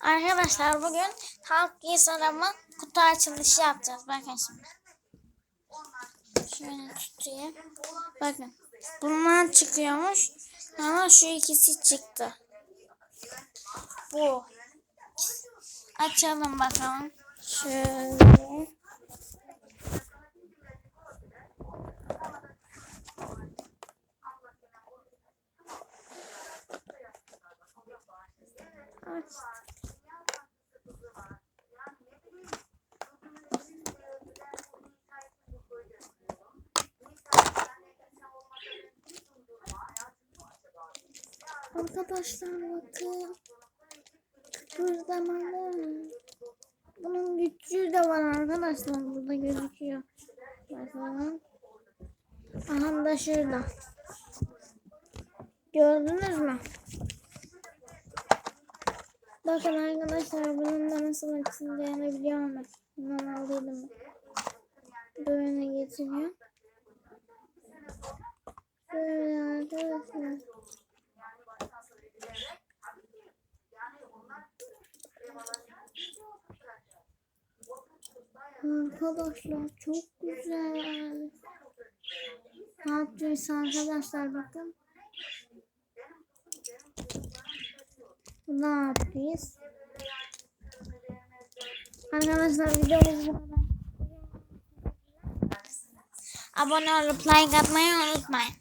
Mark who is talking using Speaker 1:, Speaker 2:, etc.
Speaker 1: Arkadaşlar bugün halk giysi kutu açılışı yapacağız. Bakın şimdi. Şöyle tutayım. Bakın. Bundan çıkıyormuş. Ama şu ikisi çıktı. Bu. Açalım bakalım. Şöyle. Aç. Arkadaşlar bakın. Kıpırdamalı. Bunun gücü de var arkadaşlar. Burada gözüküyor. Bakalım. Aha da şurada. Gördünüz mü? Bakın arkadaşlar bunun da nasıl açıldığını biliyor musunuz? Bundan aldıydım. Böyle getiriyor. Böyle arkadaşlar. Arkadaşlar çok güzel. Ne yapacağız arkadaşlar bakın. Ne yapacağız? Arkadaşlar videomuz bu kadar. Abone olup like atmayı unutmayın.